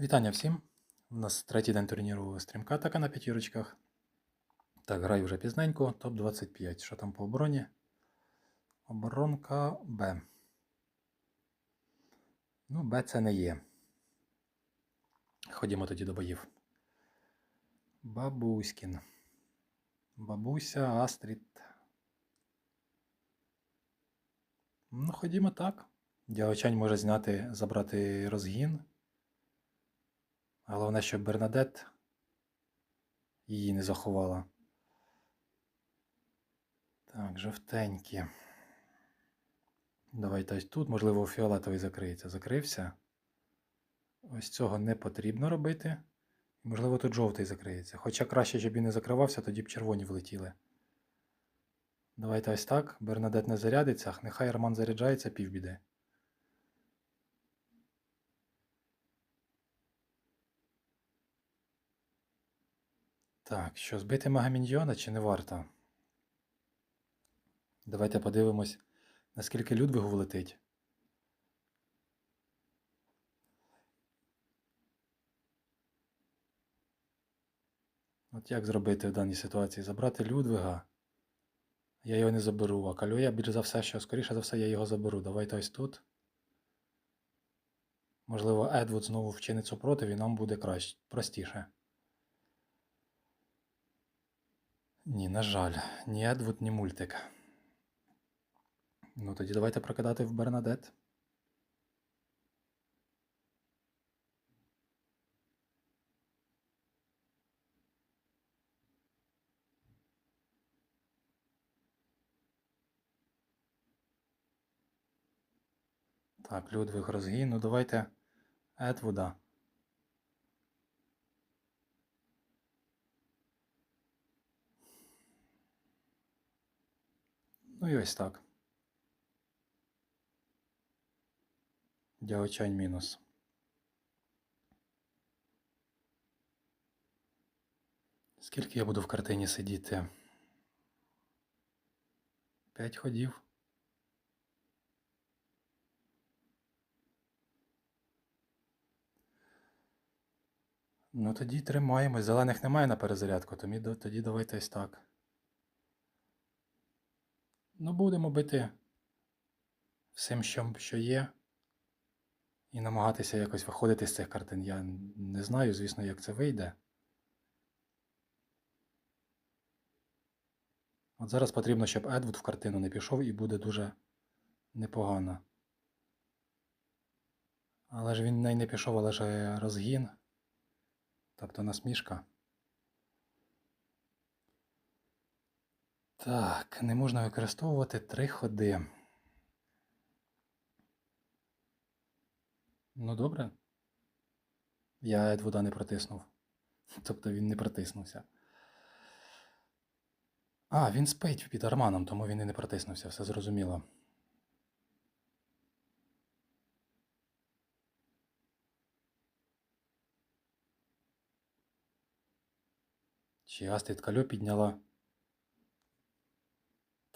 Вітання всім! У нас третій день турніру стрімка атака на п'ятірочках. Так, граю вже пізненько, топ-25. Що там по обороні? Оборонка Б. Ну, Б це не є. Ходімо тоді до боїв. Бабуськін. Бабуся, Астрід. Ну, ходімо так. Дягочань може зняти, забрати розгін. Головне, щоб Бернадет її не заховала. Так, жовтенькі. Давайте ось тут, можливо, фіолетовий закриється. Закрився. Ось цього не потрібно робити. Можливо, тут жовтий закриється. Хоча краще, щоб він не закривався, тоді б червоні влетіли. Давайте ось так. Бернадет не зарядиться, нехай Арман заряджається півбіди. Так, що, збити Магаміньйона чи не варто? Давайте подивимось, наскільки Людвигу влетить. От як зробити в даній ситуації? Забрати Людвига. Я його не заберу, а Кальоя більш за все, що скоріше за все я його заберу. Давайте ось тут. Можливо, Едвуд знову вчинить супротив і нам буде краще, простіше. Ні, на жаль, ні Едвуд, ні мультик. Ну тоді давайте прокидати в Бернадет. Так, Людвиг розгін. Ну давайте Едвуда. Ну і ось так. Дягочань мінус. Скільки я буду в картині сидіти? П'ять ходів. Ну тоді тримаємось. Зелених немає на перезарядку, тоді, давайте ось так. Ну, будемо бити всім, що, є. І намагатися якось виходити з цих картин. Я не знаю, звісно, як це вийде. От зараз потрібно, щоб Едвуд в картину не пішов і буде дуже непогано. Але ж він не пішов, але ж розгін. Тобто насмішка. Так, не можна використовувати три ходи. Ну добре. Я Едвуда не протиснув. Тобто він не протиснувся. А, він спить під арманом, тому він і не протиснувся, все зрозуміло. Чи Астрід Кальо підняла.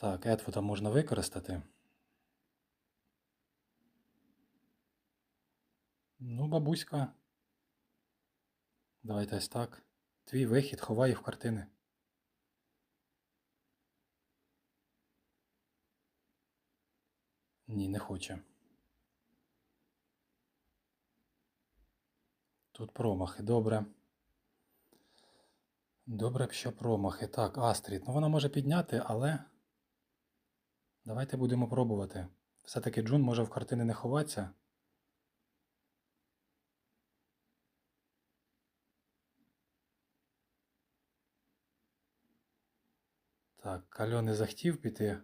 Так, Едвуда можна використати. Ну, бабуська. Давайте ось так. Твій вихід ховай в картини. Ні, не хоче. Тут промахи, добре. Добре, що промахи. Так, Астрід. Ну вона може підняти, але. Давайте будемо пробувати. Все-таки Джун може в картини не ховатися. Так, Кальо не захотів піти.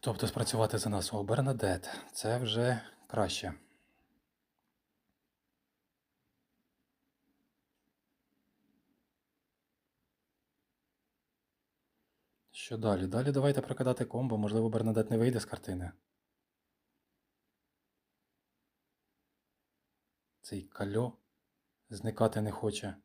Тобто спрацювати за нас. О, Бернадет. Це вже краще. Що далі? Далі давайте прокидати комбо, можливо, Бернадет не вийде з картини. Цей кальо зникати не хоче.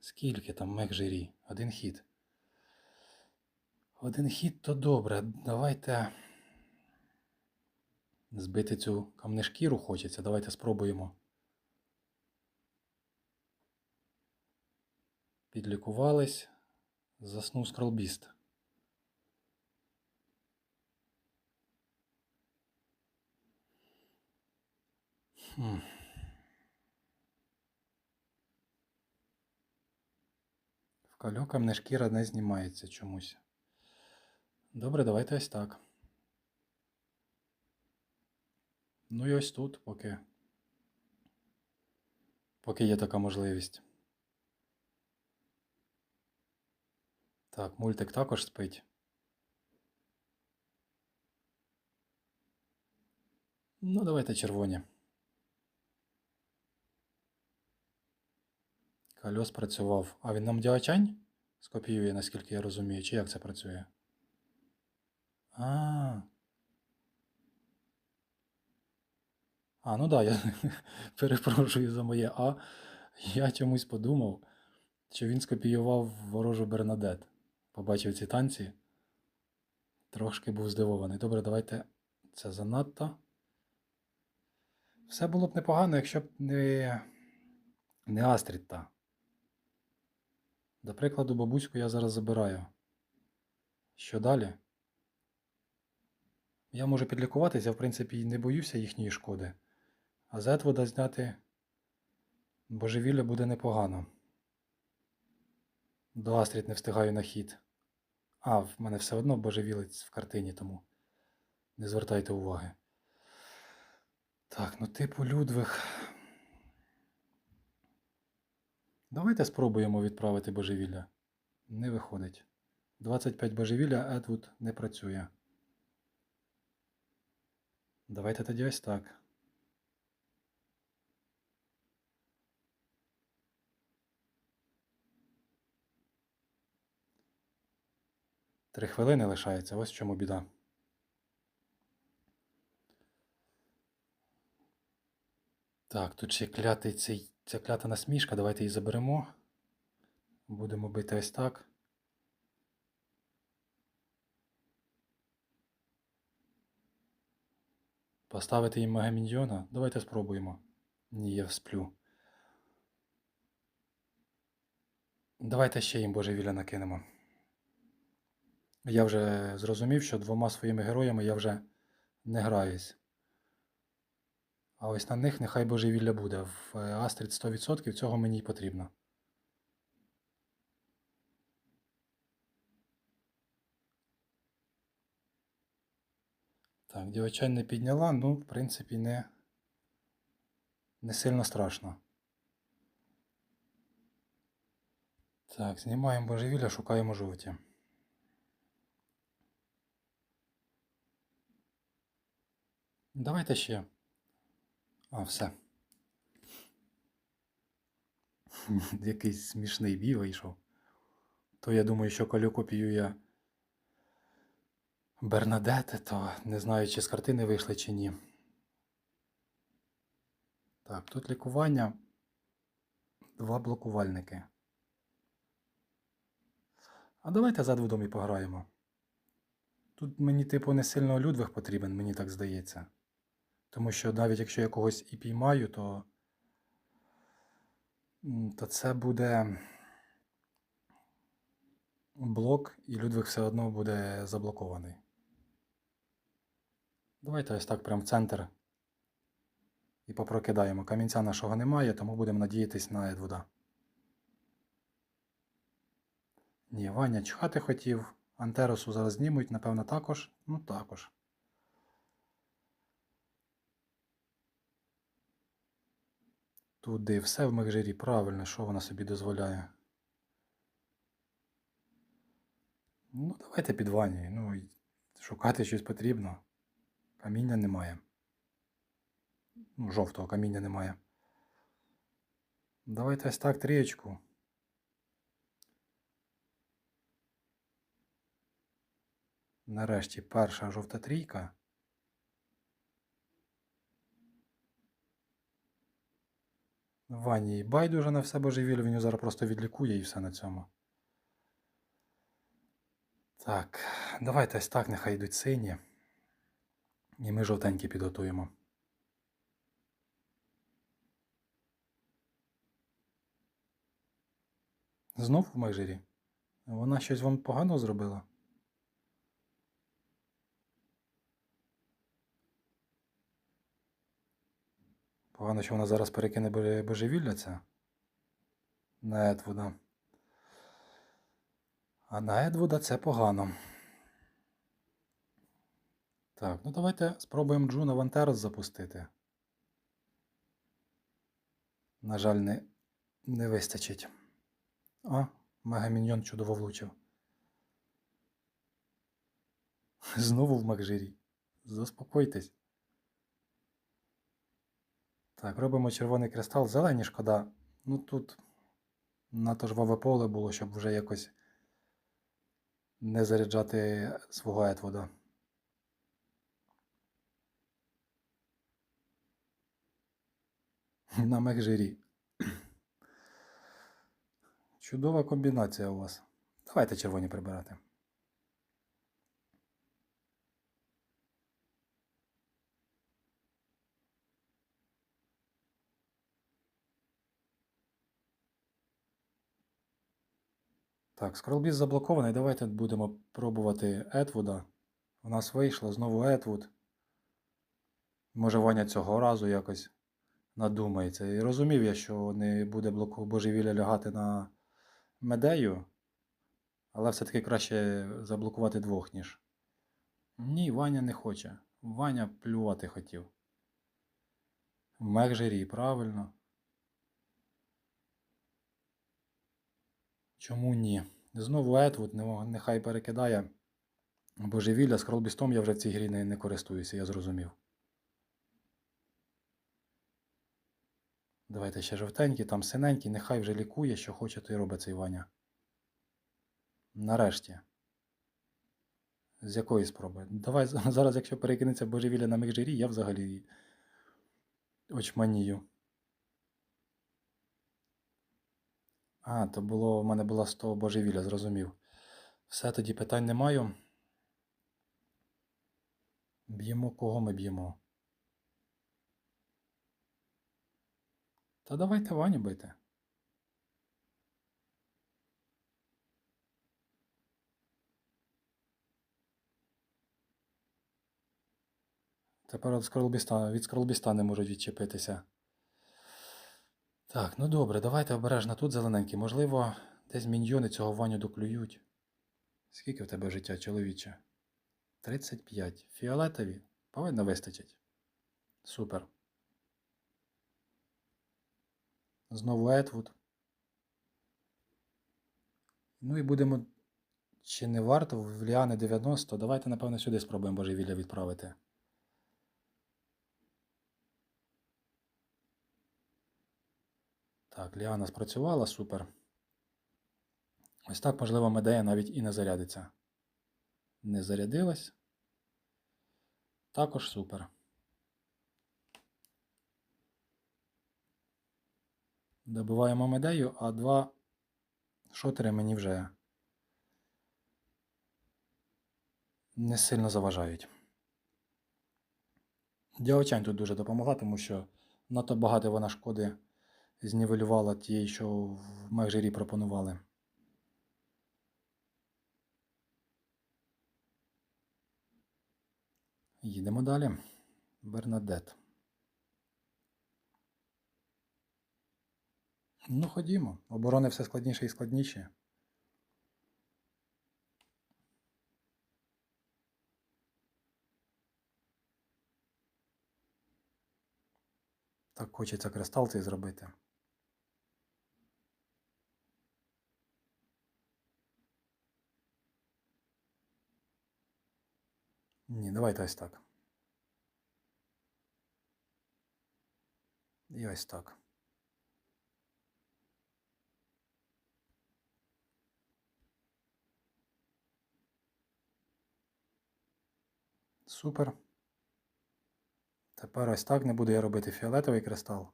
Скільки там мех жирі? Один хід. Один хід то добре. Давайте. Збити цю камнешкіру хочеться. Давайте спробуємо. Підлікувались. Заснув скролбіст. Хм. В кальока мене шкіра не знімається чомусь. Добре, давайте ось так. Ну і ось тут, поки. Поки є така можливість. Так, мультик також спить. Ну, давайте червоні. Кальос працював. А він нам діачань скопіює, наскільки я розумію, чи як це працює? А. А, ну да, я перепрошую за моє А. Я чомусь подумав, що він скопіював ворожу Бернадет. Побачив ці танці. Трошки був здивований. Добре, давайте це занадто. Все було б непогано, якщо б не, не Астрід та. До прикладу, бабуську я зараз забираю. Що далі? Я можу підлікуватися, в принципі, і не боюся їхньої шкоди. А з Етвода зняти божевілля буде непогано. До Астрід не встигаю на хід. А, в мене все одно божевілець в картині, тому не звертайте уваги. Так, ну типу Людвиг. Давайте спробуємо відправити божевілля. Не виходить. 25 божевілля Едвуд не працює. Давайте тоді ось так. Три хвилини лишається, ось в чому біда. Так, тут ще клятий цей, ця клята насмішка, давайте її заберемо. Будемо бити ось так. Поставити їм Магаміньйона? Давайте спробуємо. Ні, я всплю. Давайте ще їм божевілля накинемо. Я вже зрозумів, що двома своїми героями я вже не граюсь. А ось на них нехай божевілля буде. В Астрід 100% цього мені й потрібно. Так, дівчань не підняла, ну, в принципі, не, не сильно страшно. Так, знімаємо божевілля, шукаємо жовті. Давайте ще. А, все. Якийсь смішний бій вийшов. То я думаю, що колю копіює Бернадете, то не знаю, чи з картини вийшли, чи ні. Так, тут лікування. Два блокувальники. А давайте за дводом і пограємо. Тут мені, типу, не сильно Людвиг потрібен, мені так здається. Тому що навіть якщо я когось і піймаю, то, то це буде блок, і Людвиг все одно буде заблокований. Давайте ось так прям в центр і попрокидаємо. Камінця нашого немає, тому будемо надіятись на Едвуда. Ні, Ваня чхати хотів. Антеросу зараз знімуть, напевно, також. Ну також. Туди все в Мегжирі правильно, що вона собі дозволяє. Ну, давайте під Вані. Ну, шукати щось потрібно. Каміння немає. Ну, жовтого каміння немає. Давайте ось так трієчку. Нарешті перша жовта трійка. Вані байдуже на все божевілля, він його зараз просто відлікує і все на цьому. Так, давайте ось так, нехай йдуть сині. І ми жовтенький підготуємо. Знов в майжирі? Вона щось вам погано зробила? Погано, що вона зараз перекине божевілля це на Едвуда. А на Едвуда це погано. Так, ну давайте спробуємо Джуна Вантерос запустити. На жаль, не, не вистачить. А, Мегаміньйон чудово влучив. Знову в Макжирі. Заспокойтесь. Так, робимо червоний кристал. Зелені шкода. Ну тут надто жваве поле було, щоб вже якось не заряджати свого Етвуда. На Мекжирі. Чудова комбінація у вас. Давайте червоні прибирати. Так, скролбіс заблокований. Давайте будемо пробувати Етвуда. У нас вийшло знову Етвуд. Може, Ваня цього разу якось надумається. І розумів я, що не буде блоку божевілля лягати на медею, але все-таки краще заблокувати двох, ніж. Ні, Ваня не хоче. Ваня плювати хотів. Мекжері, правильно. Чому ні? Знову Етвуд, нехай перекидає божевілля. З кролбістом я вже в цій грі не, не користуюся, я зрозумів. Давайте ще жовтенький, там синенький, нехай вже лікує, що хоче, то й робить цей Ваня. Нарешті. З якої спроби? Давай зараз, якщо перекинеться божевілля на Мекжирі, я взагалі очманію. А, то було, в мене була 100 божевілля, зрозумів. Все, тоді питань не маю. Б'ємо кого ми б'ємо? Та давайте Ваню бити. Тепер від скорлбіста не можуть відчепитися. Так, ну добре, давайте обережно тут зелененький. Можливо, десь міньйони цього Ваню доклюють. Скільки в тебе життя, чоловіче? 35. Фіолетові повинно вистачить. Супер. Знову Етвуд. Ну і будемо. Чи не варто в Ліани 90? Давайте, напевно, сюди спробуємо божевілля відправити. Так, Ліана спрацювала, супер. Ось так, можливо, медея навіть і не зарядиться. Не зарядилась. Також супер. Добиваємо медею, а два шотери мені вже не сильно заважають. Діочань тут дуже допомогла, тому що надто багато вона шкоди знівелювала тієї, що в Мегжирі пропонували. Їдемо далі. Бернадет. Ну, ходімо. Оборони все складніше і складніше. Так хочеться кристал цей зробити. Ні, давайте ось так. І ось так. Супер. Тепер ось так не буду я робити фіолетовий кристал.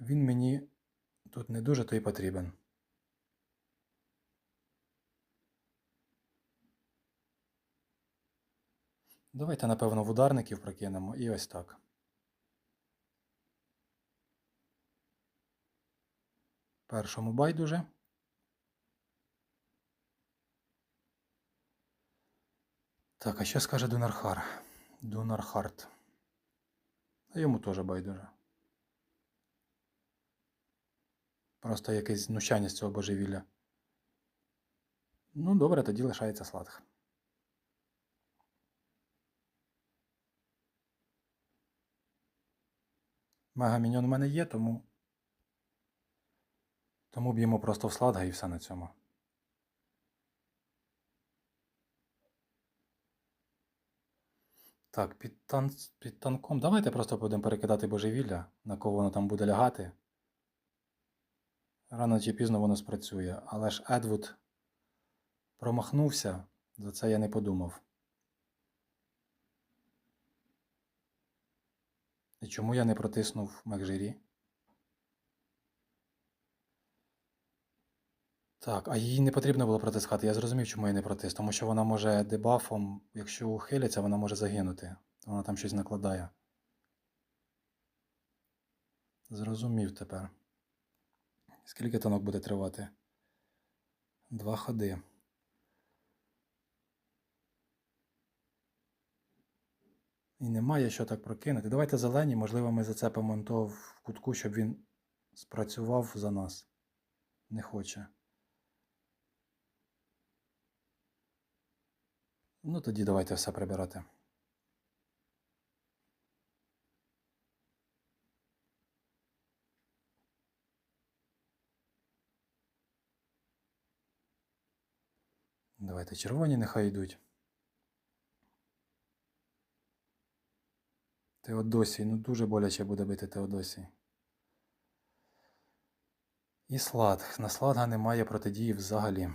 Він мені тут не дуже то й потрібен. Давайте, напевно, в ударників прокинемо і ось так. Першому байдуже. Так, а що скаже Дунархар? Дунархарт. А йому теж байдуже. Просто якесь знущання з цього божевілля. Ну, добре, тоді лишається сладх. Мегаміньон у мене є, тому. Тому б'ємо просто в сладга і все на цьому. Так, під, тан... під танком. Давайте просто будемо перекидати божевілля, на кого воно там буде лягати. Рано чи пізно воно спрацює. Але ж Едвуд промахнувся, за це я не подумав. І чому я не протиснув Мекжирі? Так, а їй не потрібно було протискати. Я зрозумів, чому я не протис. Тому що вона може дебафом, якщо ухиляться, вона може загинути. Вона там щось накладає. Зрозумів тепер. Скільки танок буде тривати? Два ходи. І немає що так прокинути. Давайте зелені, можливо, ми зацепимо то в кутку, щоб він спрацював за нас. Не хоче. Ну, тоді давайте все прибирати. Давайте червоні нехай йдуть. Теодосій, ну дуже боляче буде бити Теодосій. І слад. На сладга немає протидії взагалі.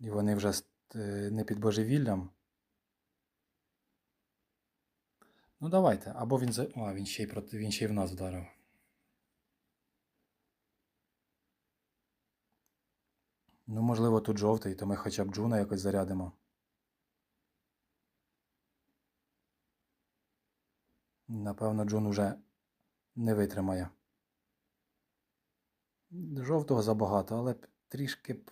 І вони вже е, не під божевіллям. Ну давайте. Або він за. А, він ще й проти. Він ще й в нас вдарив. Ну, можливо, тут жовтий, то ми хоча б Джуна якось зарядимо. Напевно, Джун уже не витримає. Жовтого забагато, але трішки б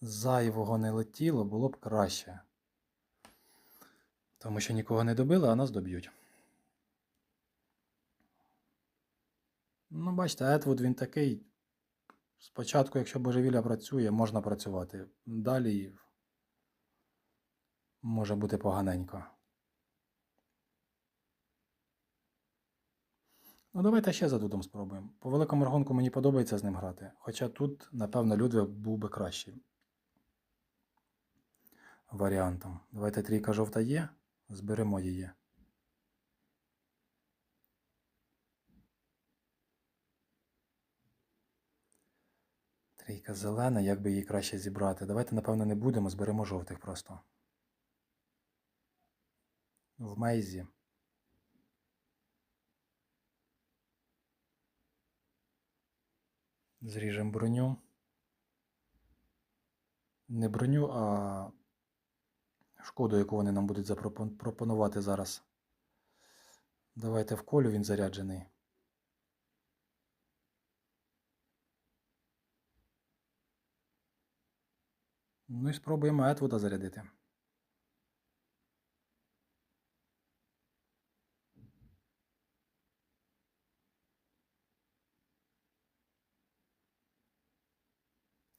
зайвого не летіло, було б краще. Тому що нікого не добили, а нас доб'ють. Ну, бачите, Етвуд він такий. Спочатку, якщо божевілля працює, можна працювати. Далі може бути поганенько. Ну, давайте ще за Дудом спробуємо. По великому рахунку мені подобається з ним грати. Хоча тут, напевно, Людвиг був би кращим варіантом. Давайте трійка жовта є, зберемо її. Трійка зелена, як би її краще зібрати. Давайте, напевно, не будемо, зберемо жовтих просто. В мейзі. Зріжемо броню. Не броню, а шкоду, яку вони нам будуть запропонувати зараз. Давайте в колю він заряджений. Ну і спробуємо Етвуда зарядити.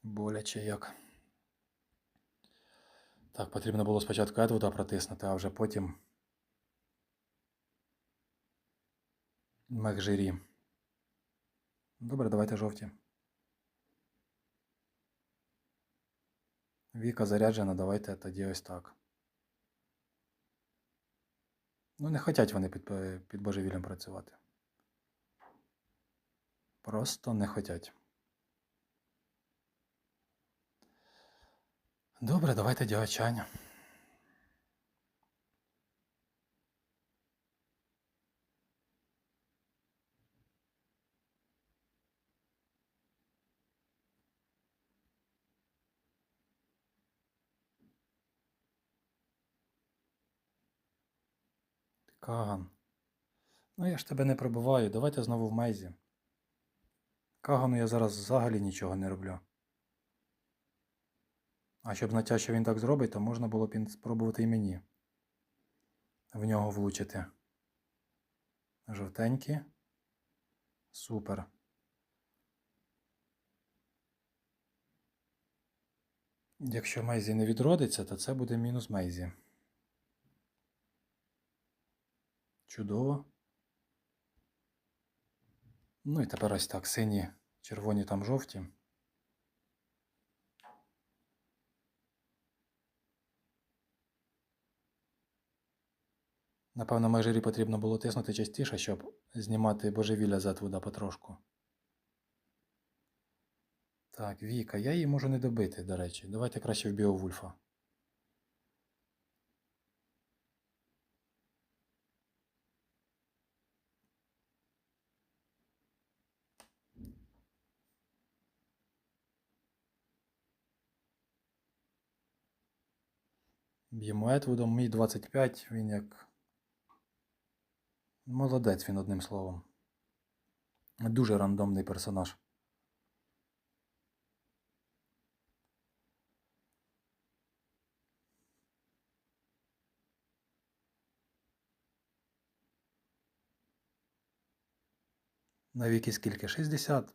Боляче як. Так, потрібно було спочатку Едвуда протиснути, а вже потім Мехжирі. Добре, давайте жовті. Віка заряджена, давайте тоді ось так. Ну, не хочуть вони під, під божевіллям працювати. Просто не хочуть. Добре, давайте дягачання. Каган. Ну, я ж тебе не пробиваю. Давайте знову в мейзі. Кагану я зараз взагалі нічого не роблю. А щоб знати, що він так зробить, то можна було б спробувати і мені. В нього влучити. Жовтенькі. Супер. Якщо Мейзі не відродиться, то це буде мінус Мейзі. Чудово. Ну і тепер ось так. Сині, червоні там жовті. Напевно, межирі потрібно було тиснути частіше, щоб знімати божевілля з Етвуда потрошку. Так, Віка, я її можу не добити, до речі. Давайте краще в Біовульфа. Б'ємо Етвудом, мій 25, він як. Молодець він одним словом. Дуже рандомний персонаж. На віки скільки? 60?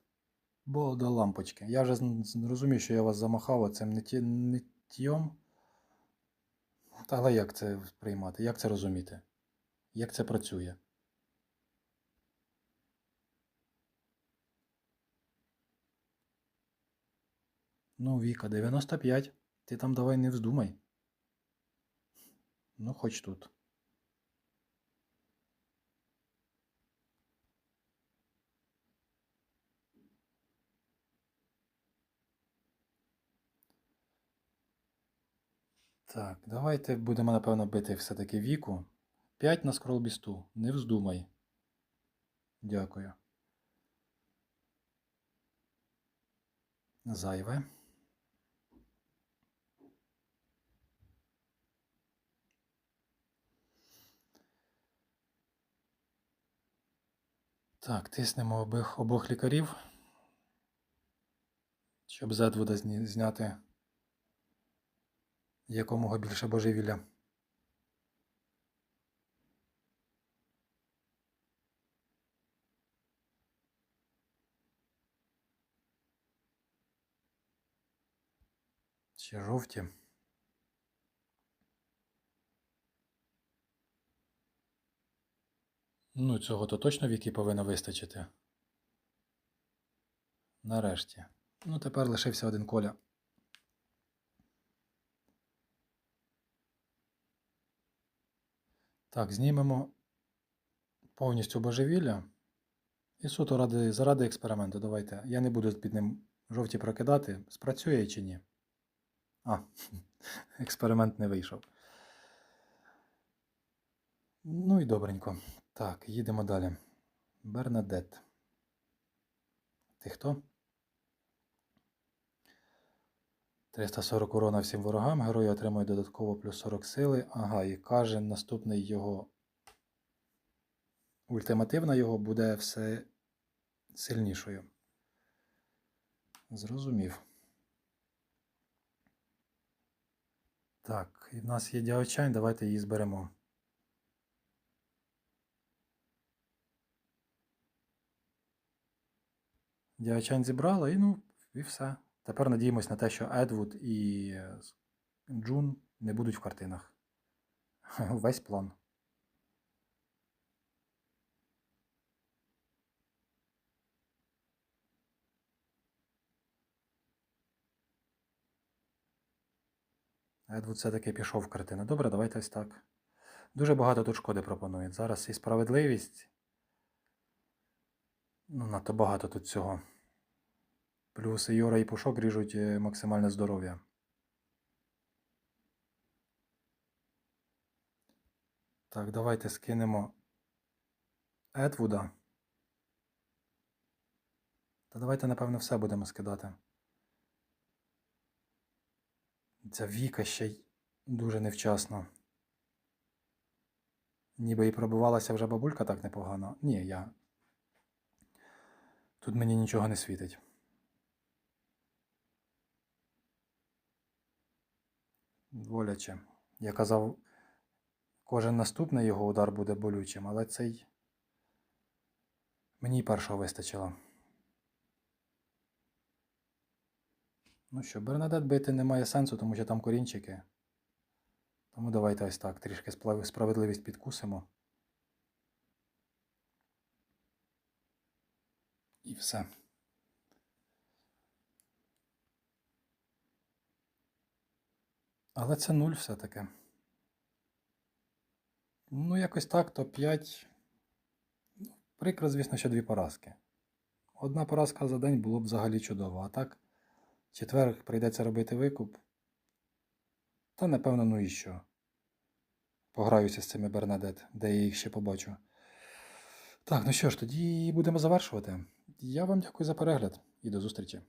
Бо до лампочки. Я вже розумію, що я вас замахав ниттєм. Та Але як це сприймати? Як це розуміти? Як це працює? Ну, Віка, 95. Ти там давай не вздумай. Ну, хоч тут. Так, давайте будемо, напевно, бити все-таки віку. 5 на скролбісту. Не вздумай. Дякую. Зайве. Так, тиснемо обох, обох лікарів, щоб з зняти якомога більше божевілля. Ще жовті. Ну, цього то точно віки повинно вистачити. Нарешті. Ну, тепер лишився один коля. Так, знімемо повністю божевілля. І суто ради, заради експерименту. Давайте. Я не буду під ним жовті прокидати. Спрацює чи ні? А, експеримент не вийшов. Ну і добренько. Так, їдемо далі. Бернадет. Ти хто? 340 урона всім ворогам. Герой отримує додатково плюс 40 сили. Ага, і каже, наступний його. Ультимативна його буде все сильнішою. Зрозумів. Так, і в нас є діочань, давайте її зберемо. Діачань зібрала і ну, і все. Тепер надіємось на те, що Едвуд і Джун не будуть в картинах. Весь план. Едвуд все-таки пішов в картину. Добре, давайте ось так. Дуже багато тут шкоди пропонують. Зараз і справедливість. Ну, надто багато тут цього. Плюс Йора і Пушок ріжуть е, максимальне здоров'я. Так, давайте скинемо Едвуда. Та давайте, напевно, все будемо скидати. Ця Віка ще й дуже невчасно. Ніби і пробивалася вже бабулька так непогано. Ні, я. Тут мені нічого не світить. Боляче. Я казав, кожен наступний його удар буде болючим, але цей. Мені першого вистачило. Ну що, Бернадет бити немає сенсу, тому що там корінчики. Тому давайте ось так, трішки справедливість підкусимо. І все. Але це нуль все-таки. Ну, якось так, то 5. Прикро, звісно, що дві поразки. Одна поразка за день було б взагалі чудово, а так, четвер прийдеться робити викуп. Та, напевно, ну і що. Пограюся з цими Бернадет, де я їх ще побачу. Так, ну що ж, тоді будемо завершувати. Я вам дякую за перегляд і до зустрічі.